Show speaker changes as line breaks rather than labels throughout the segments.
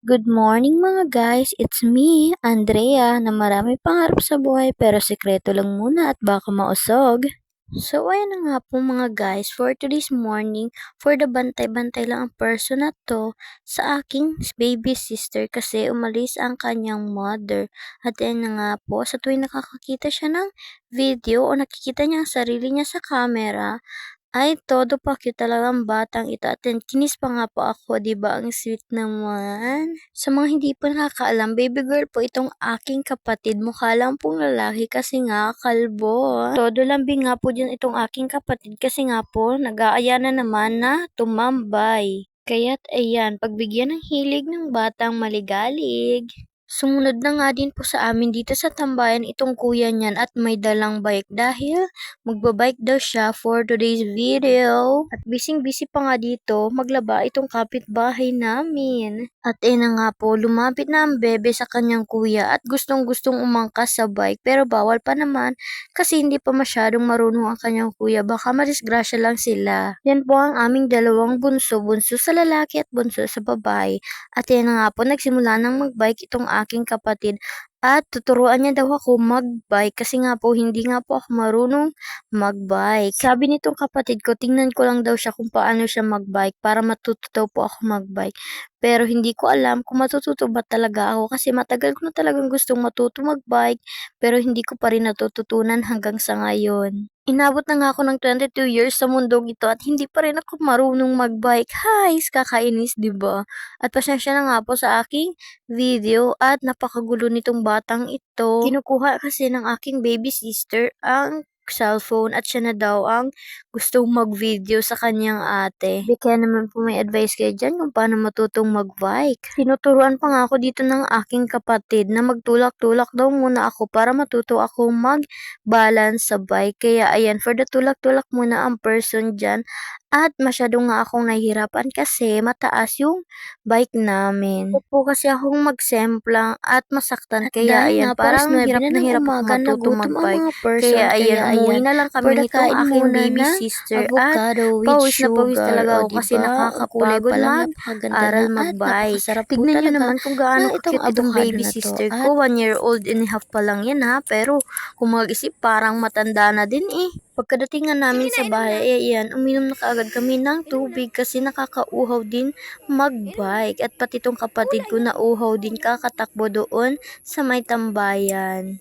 Good morning mga guys, it's me, Andrea, na marami pangarap sa buhay pero sekreto lang muna at baka mausog. So ayan na nga po mga guys, for today's morning, for the bantay-bantay lang ang person na to sa aking baby sister kasi umalis ang kanyang mother. At ayan na nga po, sa tuwing nakakakita siya ng video o nakikita niya ang sarili niya sa camera, ay, todo pa cute talaga ang batang ito at then kinis pa nga po ako, 'di ba? Ang sweet naman. Sa mga hindi po nakakaalam, baby girl po itong aking kapatid. Mukha lang pong lalaki kasi nga kalbo. Todo lambing nga po dyan itong aking kapatid kasi nga po nag-aaya na naman na tumambay. Kaya't ayan, pagbigyan ng hilig ng batang maligalig. Sumunod na nga din po sa amin dito sa tambayan itong kuya niyan at may dalang bike dahil magbabike daw siya for today's video. At bising-busy pa nga dito maglaba itong kapitbahay namin. At eh na nga po, lumapit na ang bebe sa kanyang kuya at gustong-gustong umangkas sa bike pero bawal pa naman kasi hindi pa masyadong marunong ang kanyang kuya. Baka madisgrasya lang sila. Yan po ang aming dalawang bunso, bunso sa lalaki at bunso sa babae. At yan na nga po, nagsimula nang magbike itong aking kapatid at tuturuan niya daw ako magbike kasi nga po hindi nga po ako marunong magbike. Sabi nitong kapatid ko, tingnan ko lang daw siya kung paano siya magbike para matuto daw po ako magbike. Pero hindi ko alam kung matututo ba talaga ako kasi matagal ko na talagang gustong matuto magbike pero hindi ko pa rin natututunan hanggang sa ngayon. Inabot na nga ako ng 22 years sa mundong ito at hindi pa rin ako marunong magbike. Hay, kakainis, 'di ba? At pasensya na nga po sa aking video at napakagulo nitong batang ito. Kinukuha kasi ng aking baby sister ang cellphone at siya na daw ang gustong mag-video sa kanyang ate. Di kaya naman po may advice kayo dyan kung paano matutong mag-bike. Tinuturuan pa nga ako dito ng aking kapatid na magtulak-tulak daw muna ako para matuto ako mag-balance sa bike. Kaya ayan, for the tulak-tulak muna ang person dyan at masyado nga akong nahihirapan kasi mataas yung bike namin. Huwag po kasi akong mag-semplang at masaktan. Kaya
dahil
ayan,
po,
parang hirap
9
na hirap ako
umaga,
matutong
ang
mag-bike. Kaya ayan,
Kaya
umuwi na lang kami nitong
kain
aking baby
na
sister at pawis na pawis talaga ako kasi nakakapagod
Ang
mag aral
na at
mag-bike. Tignan
talaga
naman kung gaano
na itong
cute itong baby
na
sister
At
ko. One year old and a half pa lang yan ha. Pero kung mag-isip parang matanda na din eh. Pagkadating nga namin sa bahay, eh yan, uminom na kaagad kami ng tubig kasi nakakauhaw din mag-bike. At pati tong kapatid ko na uhaw din kakatakbo doon sa may tambayan.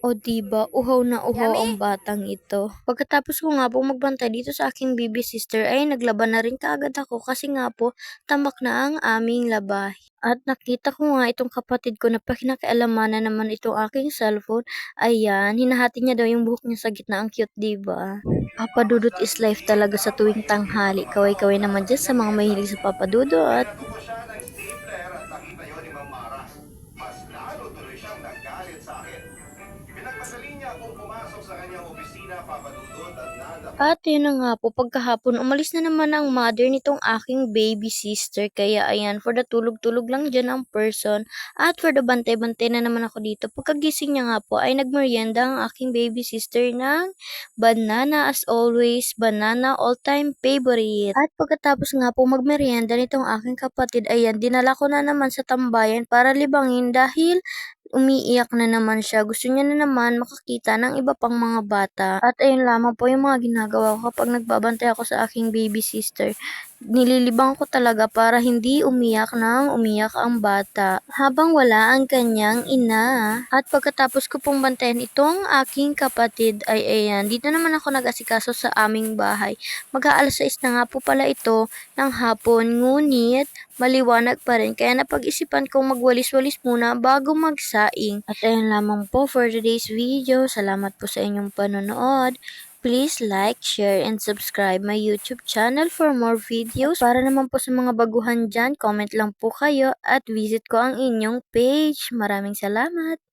O diba, uhaw na uhaw ang batang ito. Pagkatapos ko nga po magbantay dito sa aking baby sister, ay naglaban na rin kaagad ako kasi nga po tamak na ang aming labahe. At nakita ko nga itong kapatid ko na pakinakailaman na naman itong aking cellphone. Ayan, hinahati niya daw yung buhok niya sa gitna. Ang cute, diba? Papadudot is life talaga sa tuwing tanghali. Kaway-kaway naman dyan sa mga mahilig sa papadudot.
Mas lalo tuloy siyang nagalit sa akin. Pinagmadali niya akong pumasok sa kanyang opisina, papadudod at nada.
At na nga po, pagkahapon, umalis na naman ang mother nitong aking baby sister. Kaya ayan, for the tulog-tulog lang dyan ang person. At for the bantay-bantay na naman ako dito. Pagkagising niya nga po, ay nagmerienda ang aking baby sister ng banana as always. Banana all-time favorite. At pagkatapos nga po magmerienda nitong aking kapatid, ayan, dinala ko na naman sa tambayan para libangin dahil umiiyak na naman siya. Gusto niya na naman makakita ng iba pang mga bata. At ayun lamang po yung mga ginagawa ko kapag nagbabantay ako sa aking baby sister. Nililibang ko talaga para hindi umiyak nang umiyak ang bata habang wala ang kanyang ina. At pagkatapos ko pong bantayan itong aking kapatid ay ayan, dito naman ako nag-asikaso sa aming bahay. Mag-aalas 6 na nga po pala ito ng hapon, ngunit maliwanag pa rin. Kaya napag-isipan kong magwalis-walis muna bago magsaing. At ayun lamang po for today's video. Salamat po sa inyong panonood. Please like, share, and subscribe my YouTube channel for more videos. Para naman po sa mga baguhan dyan, comment lang po kayo at visit ko ang inyong page. Maraming salamat!